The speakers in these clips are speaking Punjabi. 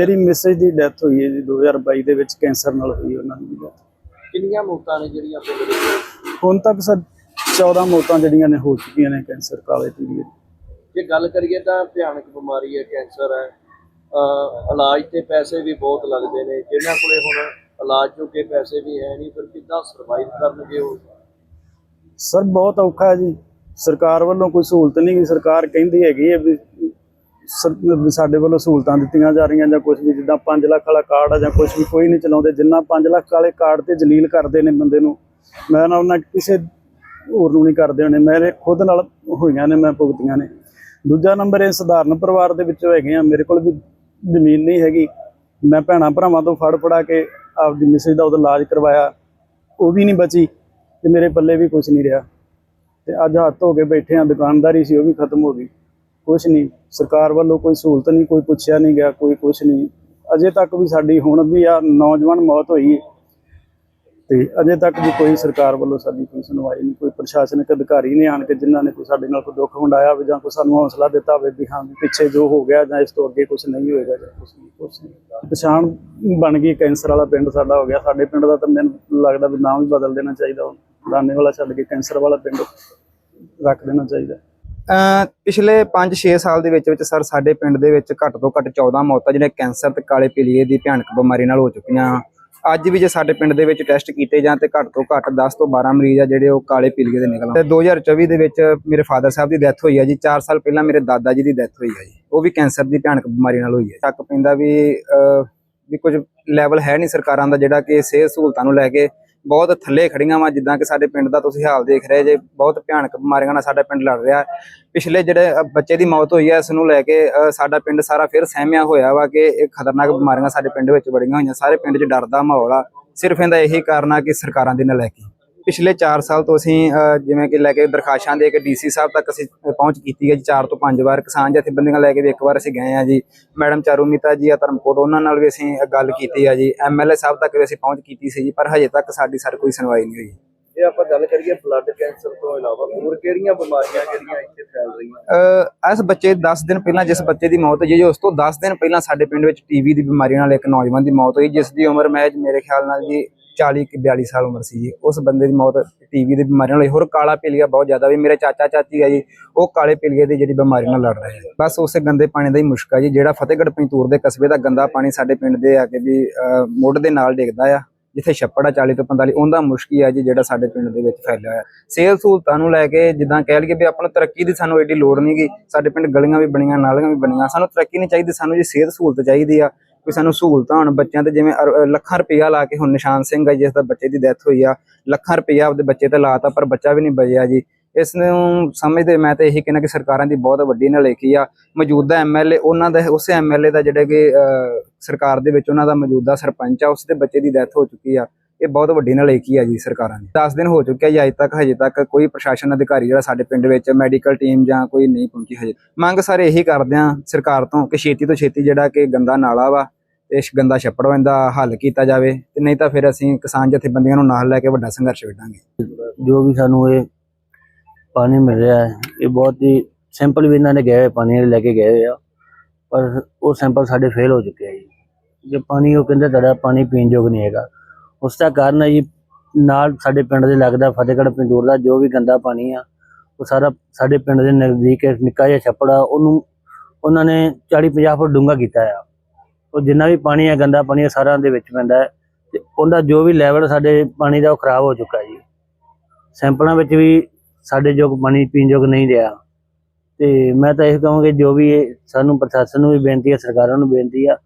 ਮੇਰੀ ਮਿਸਿਸ ਦੀ ਡੈਥ ਹੋਈ ਹੈ ਜੀ 2022 ਦੇ ਵਿੱਚ ਕੈਂਸਰ ਨਾਲ ਹੋਈ ਉਹਨਾਂ ਦੀ ਡੈਥ ਕਿੰਨੀਆਂ ਮੌਤਾਂ ਨੇ ਜਿਹੜੀਆਂ ਵਿੱਚ ਹੁਣ ਤੱਕ ਸਰ 14 ਮੌਤਾਂ ਜਿਹੜੀਆਂ ਨੇ ਹੋ ਚੁੱਕੀਆਂ ਨੇ ਕੈਂਸਰ ਕਾਲੇ ਪੀਲੀਏ ਜੇ ਗੱਲ ਕਰੀਏ ਤਾਂ ਭਿਆਨਕ ਬਿਮਾਰੀ ਹੈ ਕੈਂਸਰ ਹੈ। ਅਹ ਇਲਾਜ ਤੇ ਪੈਸੇ ਵੀ ਬਹੁਤ ਲੱਗਦੇ ਨੇ। ਜਿਨ੍ਹਾਂ ਕੋਲੇ ਹੁਣ ਇਲਾਜ ਜੋਗੇ ਪੈਸੇ ਵੀ ਹੈ ਨਹੀਂ ਫਿਰ ਕਿੱਦਾਂ ਸਰਵਾਈਵ ਕਰਨਗੇ ਉਹ? ਸਰ ਬਹੁਤ ਔਖਾ ਹੈ ਜੀ। ਸਰਕਾਰ ਵੱਲੋਂ ਕੋਈ ਸਹੂਲਤ ਨਹੀਂ ਗੀ ਸਰਕਾਰ ਕਹਿੰਦੀ ਹੈਗੀ ਹੈ ਵੀ ਸਾਡੇ ਵੱਲੋਂ ਸਹੂਲਤਾਂ ਦਿੱਤੀਆਂ ਜਾ ਰਹੀਆਂ ਜਾਂ ਕੁਝ ਵੀ, ਜਿੱਦਾਂ 5 ਲੱਖ ਵਾਲਾ ਕਾਰਡ ਆ ਜਾਂ ਕੁਝ ਵੀ, ਕੋਈ ਨਹੀਂ ਚਲਾਉਂਦੇ। ਜਿੰਨਾ 5 ਲੱਖ ਵਾਲੇ ਕਾਰਡ ਤੇ ਜਲੀਲ ਕਰਦੇ ਨੇ ਬੰਦੇ ਨੂੰ, ਮੈਂ ਨਾ ਉਹਨਾਂ ਕਿਸੇ ਹੋਰ ਨੂੰ ਨਹੀਂ ਕਰਦੇ ਹੋਣੇ। ਮੇਰੇ ਖੁਦ ਨਾਲ ਹੋਈਆਂ ਨੇ, ਮੈਂ ਭੁਗਤੀਆਂ ਨੇ। ਦੂਜਾ ਨੰਬਰ, ਇਹ ਸਧਾਰਨ ਪਰਿਵਾਰ ਦੇ ਵਿੱਚੋਂ ਹੈਗੇ ਆ। ਮੇਰੇ ਕੋਲ ਵੀ ਜ਼ਮੀਨ ਨਹੀਂ ਹੈਗੀ। ਮੈਂ ਭੈਣਾਂ ਭਰਾਵਾਂ ਤੋਂ ਫੜ ਫੜਾ ਕੇ ਆਪਦੀ ਮਿਸਜ ਦਾ ਉਹਦਾ ਇਲਾਜ ਕਰਵਾਇਆ। ਉਹ ਵੀ ਨਹੀਂ ਬਚੀ ਤੇ ਮੇਰੇ ਪੱਲੇ ਵੀ ਕੁਝ ਨਹੀਂ ਰਿਹਾ। ਤੇ ਅੱਜ ਹੱਥ ਹੋ ਕੇ ਬੈਠੇ ਆ, ਦੁਕਾਨਦਾਰੀ ਸੀ, ਉਹ ਵੀ ਖਤਮ ਹੋ ਗਈ। ਕੁਝ ਨਹੀਂ। ਸਰਕਾਰ ਵੱਲੋਂ ਕੋਈ ਸਹੂਲਤ ਨਹੀਂ, ਕੋਈ ਪੁੱਛਿਆ ਨਹੀਂ ਗਿਆ, ਕੋਈ ਕੁਝ ਨਹੀਂ। ਅਜੇ ਤੱਕ ਵੀ ਸਾਡੀ, ਹੁਣ ਵੀ ਆ ਨੌਜਵਾਨ ਮੌਤ ਹੋਈ ਹੈ। ਤੇ ਅਜੇ ਤੱਕ ਵੀ ਕੋਈ ਸਰਕਾਰ ਵੱਲੋਂ ਸਾਡੀ ਕੋਈ ਸੁਣਵਾਈ ਨਹੀਂ, ਕੋਈ ਪ੍ਰਸ਼ਾਸਨਿਕ ਅਧਿਕਾਰੀ ਨਹੀਂ ਆਣ ਕੇ ਜਿਨ੍ਹਾਂ ਨੇ ਕੋਈ ਸਾਡੇ ਨਾਲ ਕੋਈ ਦੁੱਖ ਵੰਡਾਇਆ ਹੋਵੇ ਜਾਂ ਕੋਈ ਸਾਨੂੰ ਹੌਸਲਾ ਦਿੱਤਾ ਹੋਵੇ ਵੀ ਹਾਂ ਵੀ ਪਿੱਛੇ ਜੋ ਹੋ ਗਿਆ ਜਾਂ ਇਸ ਤੋਂ ਅੱਗੇ ਕੁਝ ਨਹੀਂ ਹੋਏਗਾ ਜਾਂ ਕੁਝ ਨਹੀਂ ਕੁਝ ਨਹੀਂ। ਪਛਾਣ ਬਣ ਗਈ, ਕੈਂਸਰ ਵਾਲਾ ਪਿੰਡ ਸਾਡਾ ਹੋ ਗਿਆ। ਸਾਡੇ ਪਿੰਡ ਦਾ ਤਾਂ ਮੈਨੂੰ ਲੱਗਦਾ ਵੀ ਨਾਮ ਵੀ ਬਦਲ ਦੇਣਾ ਚਾਹੀਦਾ, ਹੁਣ ਦਾਨੇ ਵਾਲਾ ਛੱਡ ਕੇ ਕੈਂਸਰ ਵਾਲਾ ਪਿੰਡ ਰੱਖ ਦੇਣਾ ਚਾਹੀਦਾ। ਪਿਛਲੇ 5-6 ਸਾਲ ਦੇ ਵਿੱਚ ਵਿੱਚ ਸਰ ਸਾਡੇ ਪਿੰਡ ਦੇ ਵਿੱਚ ਘੱਟ ਤੋਂ ਘੱਟ 14 ਮੌਤਾਂ ਜਿਹੜੇ ਕੈਂਸਰ ਤੇ ਕਾਲੇ ਪੀਲੀਏ ਦੀ ਭਿਆਨਕ ਬਿਮਾਰੀ ਨਾਲ ਹੋ ਚੁੱਕੀਆਂ। ਅੱਜ ਵੀ ਜੇ ਸਾਡੇ ਪਿੰਡ ਦੇ ਵਿੱਚ ਟੈਸਟ ਕੀਤੇ ਜਾਂ ਤੇ ਘੱਟ ਤੋਂ ਘੱਟ 10 ਤੋਂ 12 ਮਰੀਜ਼ ਆ ਜਿਹੜੇ ਉਹ ਕਾਲੇ ਪੀਲੀਏ ਦੇ ਨਿਕਲ ਆਉਂਦੇ ਤੇ 2024 ਦੇ ਵਿੱਚ ਮੇਰੇ ਫਾਦਰ ਸਾਹਿਬ ਦੀ ਡੈਥ ਹੋਈ ਹੈ ਜੀ 4 ਸਾਲ ਪਹਿਲਾਂ ਮੇਰੇ ਦਾਦਾ ਜੀ ਦੀ ਡੈਥ ਹੋਈ ਹੈ ਜੀ। ਉਹ ਵੀ ਕੈਂਸਰ ਦੀ ਭਿਆਨਕ ਬਿਮਾਰੀ ਨਾਲ ਹੋਈ ਹੈ ਸ਼ੱਕ ਪੈਂਦਾ ਵੀ ਵੀ ਕੁਝ ਲੈਵਲ ਹੈ ਨਹੀਂ ਸਰਕਾਰਾਂ ਦਾ ਜਿਹੜਾ ਕਿ ਸਿਹਤ ਸਹੂਲਤਾਂ ਨੂੰ ਲੈ ਕੇ ਬਹੁਤ ਥੱਲੇ ਖੜੀਆਂ ਵਾ, ਜਿੱਦਾਂ ਕਿ ਸਾਡੇ ਪਿੰਡ ਦਾ ਤੁਸੀਂ ਹਾਲ ਦੇਖ ਰਹੇ ਜੇ, ਬਹੁਤ ਭਿਆਨਕ ਬਿਮਾਰੀਆਂ ਨਾਲ ਸਾਡਾ ਪਿੰਡ ਲੜ ਰਿਹਾ। ਪਿਛਲੇ ਜਿਹੜੇ ਬੱਚੇ ਦੀ ਮੌਤ ਹੋਈ ਹੈ, ਇਸ ਨੂੰ ਲੈ ਕੇ ਸਾਡਾ ਪਿੰਡ ਸਾਰਾ ਫਿਰ ਸਹਿਮਿਆ ਹੋਇਆ ਵਾ ਕਿ ਇਹ ਖਤਰਨਾਕ ਬਿਮਾਰੀਆਂ ਸਾਡੇ ਪਿੰਡ ਵਿੱਚ ਵੜੀਆਂ ਹੋਈਆਂ। ਸਾਰੇ ਪਿੰਡ 'ਚ ਡਰ ਦਾ ਮਾਹੌਲ ਆ। ਸਿਰਫ ਇਹਦਾ ਇਹੀ ਕਾਰਨ ਆ ਕਿ ਸਰਕਾਰਾਂ ਦੀ ਨਲਾਇਕੀ। ਪਿਛਲੇ 4 ਸਾਲ ਤੋਂ ਅਸੀਂ ਜਿਵੇਂ ਕਿ ਲੈ ਕੇ ਦਰਖਾਸ਼ਾਂ ਦੇ ਕੇ ਡੀਸੀ ਸਾਹਿਬ ਤੱਕ ਅਸੀਂ ਪਹੁੰਚ ਕੀਤੀ ਹੈ ਜੀ 4 ਤੋਂ 5 ਵਾਰ ਕਿਸਾਨ ਜਥੇਬੰਦੀਆਂ ਲੈ ਕੇ ਵੀ ਇੱਕ ਵਾਰ ਅਸੀਂ ਗਏ ਆ ਜੀ। ਮੈਡਮ ਚਾਰੂਮੀਤਾ ਜੀ ਆ ਧਰਮਕੋਟ ਉਹਨਾਂ ਨਾਲ ਵੀ ਅਸੀਂ ਗੱਲ ਕੀਤੀ ਆ ਜੀ। ਐਮਐਲਏ ਸਾਹਿਬ ਤੱਕ ਵੀ ਅਸੀਂ ਪਹੁੰਚ ਕੀਤੀ ਸੀ ਜੀ ਪਰ ਹਜੇ ਤੱਕ ਸਾਡੀ ਸਰ ਕੋਈ ਸੁਣਵਾਈ ਨਹੀਂ ਹੋਈ। ਜੇ ਆਪਾਂ ਗੱਲ ਕਰੀਏ ਬਲੱਡ ਕੈਂਸਰ ਤੋਂ ਇਲਾਵਾ ਹੋਰ ਕਿਹੜੀਆਂ ਬਿਮਾਰੀਆਂ ਜਿਹੜੀਆਂ ਇੱਥੇ ਫੈਲ ਰਹੀਆਂ? ਇਸ ਬੱਚੇ 10 ਦਿਨ ਪਹਿਲਾਂ ਜਿਸ ਬੱਚੇ ਦੀ ਮੌਤ ਹੋਈ ਜੀ ਉਸ ਤੋਂ 10 ਦਿਨ ਪਹਿਲਾਂ ਸਾਡੇ ਪਿੰਡ ਵਿੱਚ ਟੀਵੀ ਦੀ ਬਿਮਾਰੀ ਨਾਲ ਇੱਕ ਨੌਜਵਾਨ ਦੀ ਮੌਤ ਹੋਈ ਜਿਸ ਦੀ ਉਮਰ ਮੈਂ ਮੇਰੇ ਖਿਆਲ ਨਾਲ ਜੀ 40 ਕਿ 42 ਸਾਲ ਉਮਰ ਸੀ ਜੀ। ਉਸ ਬੰਦੇ ਦੀ ਮੌਤ ਟੀਵੀ ਦੀ ਬਿਮਾਰੀ ਨਾਲ ਹੋਈ। ਹੋਰ ਕਾਲਾ ਪੀਲੀਆ ਬਹੁਤ ਜ਼ਿਆਦਾ ਵੀ। ਮੇਰੇ ਚਾਚਾ ਚਾਚੀ ਆ ਜੀ ਉਹ ਕਾਲੇ ਪੀਲੀਏ ਦੀ ਜਿਹੜੀ ਬਿਮਾਰੀ ਨਾਲ ਲੜ ਰਹੇ ਆ। ਬਸ ਉਸੇ ਗੰਦੇ ਪਾਣੀ ਦਾ ਹੀ ਮੁਸ਼ਕ ਆ ਜੀ। ਜਿਹੜਾ ਫਤਿਹਗੜ੍ਹ ਪੰਤੂਰ ਦੇ ਕਸਬੇ ਦਾ ਗੰਦਾ ਪਾਣੀ ਸਾਡੇ ਪਿੰਡ ਦੇ ਆ ਕੇ ਵੀ ਅਹ, ਮੁੱਢ ਦੇ ਨਾਲ ਡਿੱਗਦਾ ਆ ਜਿੱਥੇ ਛੱਪੜ ਆ 40 ਤੋਂ 45 ਉਹਦਾ ਮੁਸ਼ਕ ਹੀ ਆ ਜੀ ਜਿਹੜਾ ਸਾਡੇ ਪਿੰਡ ਦੇ ਵਿੱਚ ਫੈਲਿਆ ਹੋਇਆ। ਸਿਹਤ ਸਹੂਲਤਾਂ ਨੂੰ ਲੈ ਕੇ ਜਿੱਦਾਂ ਕਹਿ ਲਈਏ ਵੀ ਆਪਾਂ ਨੂੰ ਤਰੱਕੀ ਦੀ ਸਾਨੂੰ ਐਡੀ ਲੋੜ ਨਹੀਂ ਨਹੀਂਗੀ ਸਾਡੇ ਪਿੰਡ ਗਲੀਆਂ ਵੀ ਬਣੀਆਂ ਨਾਲੀਆਂ ਵੀ ਬਣੀਆਂ। ਸਾਨੂੰ ਤਰੱਕੀ ਨਹੀਂ ਚਾਹੀਦੀ। ਸਾਨੂੰ ਜੀ ਸਿਹਤ ਸਹੂਲਤ ਚਾਹੀਦੀ ਆ। ਕੋਈ ਸਾਨੂੰ ਸਹੂਲਤਾਂ ਹੋਣ ਬੱਚਿਆਂ ਤੇ ਜਿਵੇਂ ਅਰ- ਲੱਖਾਂ ਰੁਪਇਆ ਲਾ ਕੇ ਹੁਣ ਨਿਸ਼ਾਨ ਸਿੰਘ ਆ ਜਿਸ ਦਾ ਬੱਚੇ ਦੀ ਡੈਥ ਹੋਈ ਆ, ਲੱਖਾਂ ਰੁਪਇਆ ਆਪਦੇ ਬੱਚੇ ਤੇ ਲਾਤਾ, ਪਰ ਬੱਚਾ ਵੀ ਨਹੀਂ ਬਚਿਆ ਜੀ। ਇਸ ਨੂੰ ਸਮਝਦੇ ਮੈਂ ਤਾਂ ਇਹੀ ਕਹਿੰਦਾ ਕਿ ਸਰਕਾਰਾਂ ਦੀ ਬਹੁਤ ਵੱਡੀ ਨਲੇਕੀ ਆ। ਮੌਜੂਦਾ ਐਮਐਲਏ ਉਹਨਾਂ ਦਾ, ਉਸੇ ਐਮਐਲਏ ਦਾ ਜਿਹੜੇ ਕਿ ਸਰਕਾਰ ਦੇ ਵਿੱਚ ਉਹਨਾਂ ਦਾ ਮੌਜੂਦਾ ਸਰਪੰਚ ਆ, ਉਸ ਦੇ ਬੱਚੇ ਦੀ ਡੈਥ ਹੋ ਚੁੱਕੀ ਆ। ਇਹ ਬਹੁਤ ਵੱਡੀ ਨਲਾਇਕੀ ਆ ਜੀ ਸਰਕਾਰਾਂ ਦੀ। 10 ਦਿਨ ਹੋ ਚੁੱਕਿਆ ਜੀ, ਅਜੇ ਤੱਕ, ਹਜੇ ਤੱਕ ਕੋਈ ਪ੍ਰਸ਼ਾਸਨ ਅਧਿਕਾਰੀ ਜਿਹੜਾ ਸਾਡੇ ਪਿੰਡ ਵਿੱਚ ਮੈਡੀਕਲ ਟੀਮ ਜਾਂ ਕੋਈ ਨਹੀਂ ਪਹੁੰਚੀ ਹਜੇ। ਮੰਗ ਸਾਰੇ ਇਹੀ ਕਰਦੇ ਆ ਸਰਕਾਰ ਤੋਂ ਕਿ ਛੇਤੀ ਤੋਂ ਛੇਤੀ ਜਿਹੜਾ ਕਿ ਗੰਦਾ ਨਾਲਾ ਵਾ ਇਸ ਗੰਦਾ ਛੱਪੜ ਵਾ ਇਹਦਾ ਹੱਲ ਕੀਤਾ ਜਾਵੇ ਤੇ ਨਹੀਂ ਤਾਂ ਫਿਰ ਅਸੀਂ ਕਿਸਾਨ ਜਥੇਬੰਦੀਆਂ ਨੂੰ ਨਾਲ ਲੈ ਕੇ ਵੱਡਾ ਸੰਘਰਸ਼ ਵਿੱਢਾਂਗੇ। ਜੋ ਵੀ ਸਾਨੂੰ ਇਹ ਪਾਣੀ ਮਿਲ ਰਿਹਾ ਹੈ, ਇਹ ਬਹੁਤ ਹੀ ਸੈਂਪਲ ਵੀ ਇਹਨਾਂ ਨੇ ਗਏ ਹੋਏ ਪਾਣੀ ਲੈ ਕੇ ਗਏ ਹੋਏ ਆ, ਪਰ ਉਹ ਸੈਂਪਲ ਸਾਡੇ ਫੇਲ ਹੋ ਚੁੱਕੇ ਆ ਜੀ। ਜੇ ਪਾਣੀ ਉਹ ਕਹਿੰਦੇ ਤੁਹਾਡਾ ਪਾਣੀ ਪੀਣ ਯੋਗ ਨਹੀਂ ਹੈਗਾ। ਉਸ ਦਾ ਕਾਰਨ ਹੈ ਜੀ, ਨਾਲ ਸਾਡੇ ਪਿੰਡ ਦੇ ਲੱਗਦਾ ਫਤਿਹਗੜ੍ਹ, ਪਿੰਡੂਰ ਦਾ ਜੋ ਵੀ ਗੰਦਾ ਪਾਣੀ ਆ, ਉਹ ਸਾਰਾ ਸਾਡੇ ਪਿੰਡ ਦੇ ਨਜ਼ਦੀਕ ਨਿੱਕਾ ਜਿਹਾ ਛੱਪੜ ਆ ਉਹਨੂੰ ਉਹਨਾਂ ਨੇ 40 50 ਫੁੱਟ ਡੂੰਘਾ ਕੀਤਾ ਆ। ਉਹ ਜਿੰਨਾ ਵੀ ਪਾਣੀ ਹੈ ਗੰਦਾ ਪਾਣੀ ਹੈ ਸਾਰਾ ਦੇ ਵਿੱਚ ਪੈਂਦਾ ਹੈ। ਤੇ ਉਹਦਾ ਜੋ ਵੀ ਲੈਵਲ ਸਾਡੇ ਪਾਣੀ ਦਾ ਉਹ ਖਰਾਬ ਹੋ ਚੁੱਕਾ ਜੀ। ਸੈਂਪਲਾਂ ਵਿੱਚ ਵੀ ਸਾਡੇ ਯੋਗ ਪਾਣੀ ਪੀਣ ਯੋਗ ਨਹੀਂ ਰਿਹਾ। ਤੇ ਮੈਂ ਤਾਂ ਇਹ ਕਹਾਂਗਾ ਜੋ ਵੀ ਇਹ ਸਾਨੂੰ ਪ੍ਰਸ਼ਾਸਨ ਨੂੰ ਵੀ ਬੇਨਤੀ ਹੈ ਸਰਕਾਰਾਂ ਨੂੰ ਬੇਨਤੀ ਆ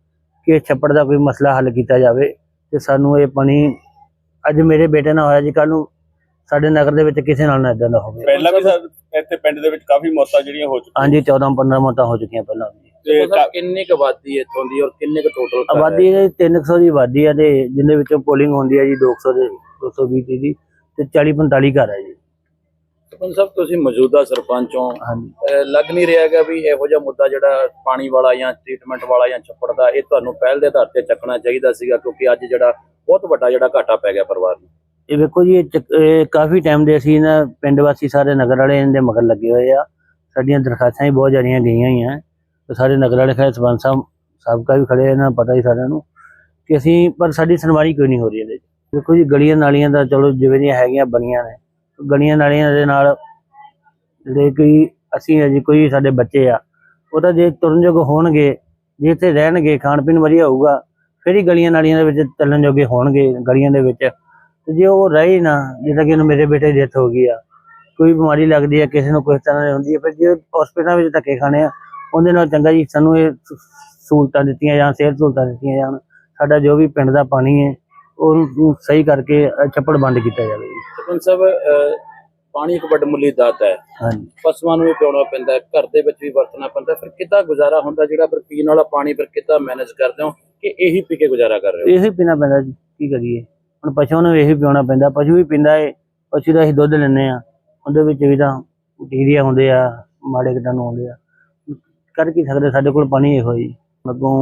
ਕਿ ਛੱਪੜ ਦਾ ਕੋਈ ਮਸਲਾ ਹੱਲ ਕੀਤਾ ਜਾਵੇ ਤੇ ਸਾਨੂੰ ਇਹ ਪਾਣੀ ਅੱਜ ਮੇਰੇ ਬੇਟੇ ਨਾਲ ਹੋਇਆ ਜੀ ਕੱਲ ਨੂੰ ਸਾਡੇ ਨਗਰ ਦੇ ਵਿੱਚ ਕਿਸੇ ਨਾਲ ਨਾ ਇਦਾਂ ਦਾ ਹੋਵੇ। ਪਹਿਲਾਂ ਵੀ ਸਰ ਇੱਥੇ ਪਿੰਡ ਦੇ ਵਿੱਚ ਕਾਫੀ ਮੌਤਾਂ ਜਿਹੜੀਆਂ ਹੋ ਚੁੱਕੀਆਂ। ਹਾਂਜੀ 14 15 ਮੌਤਾਂ ਹੋ ਚੁੱਕੀਆਂ ਪਹਿਲਾਂ ਵੀ। ਤੇ ਕਿੰਨੀ ਕੁ ਆਬਾਦੀ ਹੈ ਇੱਥੋਂ ਦੀ ਔਰ ਕਿੰਨੇ ਕੁ ਟੋਟਲ ਆਬਾਦੀ ਇਹ 300 ਦੀ ਆਬਾਦੀ ਹੈ ਤੇ ਜਿੰਦੇ ਵਿੱਚੋਂ ਪੋਲਿੰਗ ਹੁੰਦੀ ਹੈ ਜੀ 200 ਦੇ 220 ਦੀ ਤੇ 40 45 ਘਰ ਹੈ ਜੀ। ਸਰਪੰਚ ਸਾਹਿਬ ਤੁਸੀਂ ਮੌਜੂਦਾ ਸਰਪੰਚ ਹੋ। ਲੱਗ ਨਹੀਂ ਰਿਹਾ ਹੈਗਾ ਵੀ ਇਹੋ ਜਿਹਾ ਮੁੱਦਾ ਜਿਹੜਾ ਪਾਣੀ ਵਾਲਾ ਜਾਂ ਟ੍ਰੀਟਮੈਂਟ ਵਾਲਾ ਜਾਂ ਛੱਪੜ ਦਾ ਇਹ ਤੁਹਾਨੂੰ ਪਹਿਲ ਦੇ ਆਧਾਰ ਤੇ ਚੱਕਣਾ ਚਾਹੀਦਾ ਸੀਗਾ ਕਿਉਂਕਿ ਅੱਜ ਜਿਹੜਾ ਬਹੁਤ ਵੱਡਾ ਜਿਹੜਾ ਘਾਟਾ ਪੈ ਗਿਆ ਪਰਿਵਾਰ ਨੂੰ। ਇਹ ਵੇਖੋ ਜੀ ਇਹ ਕਾਫੀ ਟਾਈਮ ਦੇ ਅਸੀਂ ਨਾ ਪਿੰਡ ਵਾਸੀ ਸਾਰੇ ਨਗਰ ਵਾਲੇ ਇਹਦੇ ਮਗਰ ਲੱਗੇ ਹੋਏ ਆ। ਸਾਡੀਆਂ ਦਰਖਾਸਤਾਂ ਵੀ ਬਹੁਤ ਜਾਰੀਆਂ ਗਈਆਂ ਹੋਈਆਂ। ਤੇ ਸਾਰੇ ਨਗਰ ਵਾਲੇ ਖੈਰ ਸਰਪੰਚ ਸਾਹਿਬ ਸਾਬਕਾ ਵੀ ਖੜੇ ਆ, ਇਹਨਾਂ ਨੂੰ ਪਤਾ ਹੀ ਸਾਰਿਆਂ ਨੂੰ ਕਿ ਅਸੀਂ ਪਰ ਸਾਡੀ ਸੁਣਵਾਈ ਕੋਈ ਨਹੀਂ ਹੋ ਰਹੀ ਇਹਦੇ 'ਚ ਦੇਖੋ ਜੀ ਗਲੀਆਂ ਨਾਲੀਆਂ ਦਾ ਚਲੋ ਜਿਵੇਂ ਦੀਆਂ ਹੈਗੀਆਂ ਬਣੀਆਂ ਨੇ ਗਲੀਆਂ ਨਾਲੀਆਂ ਦੇ ਨਾਲ ਜਿਹੜੇ ਕੋਈ ਅਸੀਂ ਅਜੇ ਕੋਈ ਸਾਡੇ ਬੱਚੇ ਆ ਉਹ ਤਾਂ ਜੇ ਤੁਰਨ ਤੁਰਨਯੋਗ ਹੋਣਗੇ ਜੇ ਇੱਥੇ ਰਹਿਣਗੇ ਖਾਣ ਪੀਣ ਵਧੀਆ ਹੋਊਗਾ ਫਿਰ ਹੀ ਗਲੀਆਂ ਨਾਲੀਆਂ ਦੇ ਵਿੱਚ ਚੱਲਣ ਜੋਗੇ ਹੋਣਗੇ ਗਲੀਆਂ ਦੇ ਵਿੱਚ। ਤੇ ਜੇ ਉਹ ਰਹੇ ਨਾ ਜਿੱਦਾਂ ਕਿ ਹੁਣ ਮੇਰੇ ਬੇਟੇ ਦੀ ਡੈਥ ਹੋ ਗਈ ਆ ਕੋਈ ਬਿਮਾਰੀ ਲੱਗਦੀ ਹੈ ਕਿਸੇ ਨੂੰ ਕਿਸੇ ਤਰ੍ਹਾਂ ਦੀ ਹੁੰਦੀ ਹੈ ਫਿਰ ਜੇ ਹਸਪੀਟਲ ਵਿੱਚ ਧੱਕੇ ਖਾਣੇ ਆ ਉਹਦੇ ਨਾਲ ਚੰਗਾ ਜੀ ਸਾਨੂੰ ਇਹ ਸਹੂਲਤਾਂ ਦਿੱਤੀਆਂ ਜਾਣ ਸਿਹਤ ਸਹੂਲਤਾਂ ਦਿੱਤੀਆਂ ਜਾਣ। ਸਾਡਾ ਜੋ ਵੀ ਪਿੰਡ ਦਾ ਪਾਣੀ ਹੈ ਉਹਨੂੰ ਸਹੀ ਕਰਕੇ ਛੱਪੜ ਬੰਦ ਕੀਤਾ ਜਾਵੇ ਜੀ। ਸਰਪੰਚ ਸਾਹਿਬ ਪਾਣੀ ਇੱਕ ਵੱਡਮੁੱਲੀ ਦਾਤ ਹੈ। ਹਾਂਜੀ। ਪਸ਼ੂਆਂ ਨੂੰ ਵੀ ਪਿਉਣਾ ਪੈਂਦਾ ਹੈ ਘਰ ਦੇ ਵਿੱਚ ਵੀ ਵਰਤਣਾ ਪੈਂਦਾ। ਫਿਰ ਕਿੱਦਾਂ ਗੁਜ਼ਾਰਾ ਹੁੰਦਾ ਜਿਹੜਾ ਫਿਰ ਪੀਣ ਵਾਲਾ ਪਾਣੀ ਫਿਰ ਕਿੱਦਾਂ ਮੈਨੇਜ ਕਰਦੇ ਹੋ ਕਿ ਇਹੀ ਪੀ ਕੇ ਗੁਜ਼ਾਰਾ ਕਰ ਰਹੇ ਹੋ? ਇਹੀ ਪੀਣਾ ਪੈਂਦਾ ਜੀ ਕੀ ਕਰੀਏ? ਹੁਣ ਪਸ਼ੂਆਂ ਨੂੰ ਇਹੀ ਪਿਉਣਾ ਪੈਂਦਾ। ਪਸ਼ੂ ਵੀ ਪੀਂਦਾ ਏ ਪਸ਼ੂ ਦਾ ਅਸੀਂ ਦੁੱਧ ਲੈਂਦੇ ਆ ਉਹਦੇ ਵਿੱਚ ਵੀ ਤਾਂ ਬੈਕਟੀਰੀਆ ਹੁੰਦੇ ਆ ਮਾੜੇ ਕੀਟਾਣੂ ਹੁੰਦੇ ਆ। ਕਰ ਕੀ ਸਕਦੇ ਸਾਡੇ ਕੋਲ ਪਾਣੀ ਇਹੋ ਹੀ ਅੱਗੋਂ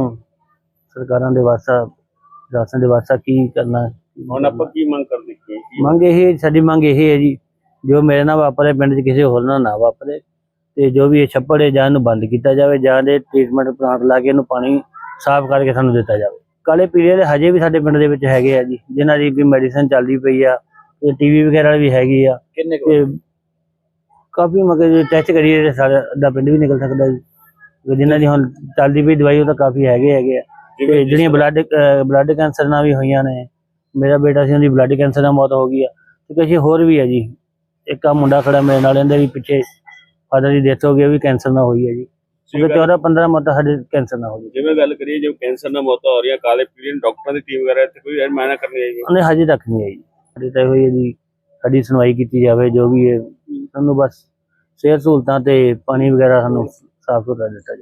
ਸਰਕਾਰਾਂ ਦੇ ਵਾਸਤਾ ਰਾਸ਼ਨ ਦੇ ਵਾਸਤਾ ਕੀ ਕਰਨਾ ਹੁਣ ਆਪਾਂ ਕੀ ਮੰਗ ਕਰਦੇ ਕੀ ਮੰਗ ਇਹ ਸਾਡੀ ਮੰਗ ਇਹ ਹੈ ਜੀ ਜੋ ਮੇਰੇ ਨਾਲ ਵਾਪਰੇ ਪਿੰਡ 'ਚ ਕਿਸੇ ਹੋਰ ਨਾਲ ਨਾ ਵਾਪਰੇ ਤੇ ਜੋ ਵੀ ਇਹ ਛੱਪੜ ਹੈ ਜਾਂ ਇਹਨੂੰ ਬੰਦ ਕੀਤਾ ਜਾਵੇ ਜਾਂ ਦੇ ਟ੍ਰੀਟਮੈਂਟ ਪਲਾਂਟ ਲਾ ਕੇ ਇਹਨੂੰ ਪਾਣੀ ਸਾਫ਼ ਕਰਕੇ ਸਾਨੂੰ ਦਿੱਤਾ ਜਾਵੇ। ਕਾਲੇ ਪੀਲੇ ਦੇ ਹਜੇ ਵੀ ਸਾਡੇ ਪਿੰਡ ਦੇ ਵਿੱਚ ਹੈਗੇ ਆ ਜੀ ਜਿਨ੍ਹਾਂ ਦੀ ਕੋਈ ਮੈਡੀਸਨ ਚੱਲਦੀ ਪਈ ਆ ਤੇ ਟੀਵੀ ਵਗੈਰਾ ਵੀ ਹੈਗੀ ਆ। ਕਿੰਨੇ ਕਾਫੀ ਮਗਰ ਟੈਸਟ ਕਰੀਏ ਸਾਡਾ ਪਿੰਡ ਵੀ ਨਿਕਲ ਸਕਦਾ ਜੀ। ਜਿਨ੍ਹਾਂ ਦੀ ਹੁਣ ਚੱਲਦੀ ਪਈ ਦਵਾਈ ਉਹ ਤਾਂ ਕਾਫੀ ਹੈਗੇ ਹੈਗੇ ਆ। ਤੇ ਜਿਹੜੀਆਂ ਬਲੱਡ ਬਲੱਡ ਕੈਂਸਰ ਨਾਲ ਵੀ ਹੋਈਆਂ ਨੇ ਮੇਰਾ ਬੇਟਾ ਸੀ ਉਹਦੀ ਬਲੱਡ ਕੈਂਸਰ ਨਾਲ ਮੌਤ ਹੋ ਗਈ ਆ। ਤੇ ਕਿਸੇ ਹੋਰ ਵੀ ਆ ਜੀ। ਇੱਕ ਆ ਮੁੰਡਾ ਖੜਾ ਮੇਰੇ ਨਾਲ ਇਹਦੇ ਵੀ ਪਿੱਛੇ ਫਾਦਰ ਦੀ ਡੈਥ ਹੋ ਗਈ ਉਹ ਵੀ ਕੈਂਸਰ ਨਾਲ ਹੋਈ ਹੈ ਜੀ। ਕਿਉਂਕਿ 14 15 ਮੌਤਾਂ ਸਾਡੇ ਕੈਂਸਰ ਨਾਲ ਹੋ ਗਈ ਜਿਵੇਂ ਗੱਲ ਕਰੀਏ ਜੋ ਕੈਂਸਰ ਨਾਲ ਮੌਤਾਂ ਹੋ ਰਹੀਆਂ ਕਾਲੇ ਪੀਲੇ ਨੂੰ ਡਾਕਟਰਾਂ ਦੀ ਟੀਮ ਵਗੈਰਾ ਇੱਥੇ ਕੋਈ ਮਾਇਨਾ ਕਰਨੀ ਜੀ ਉਹਨੇ ਹਜੇ ਤੱਕ ਨਹੀਂ ਆਈ। ਸਾਡੀ ਤਾਂ ਇਹੋ ਹੀ ਹੈ ਜੀ ਸਾਡੀ ਸੁਣਵਾਈ ਕੀਤੀ ਜਾਵੇ ਜੋ ਵੀ ਹੈ। ਸਾਨੂੰ ਬਸ ਸਿਹਤ ਸਹੂਲਤਾਂ ਤੇ ਪਾਣੀ ਵਗੈਰਾ ਸਾਨੂੰ ਸਾਫ਼ ਸੁਥਰਾ ਦਿੱਤਾ ਜਾਵੇ।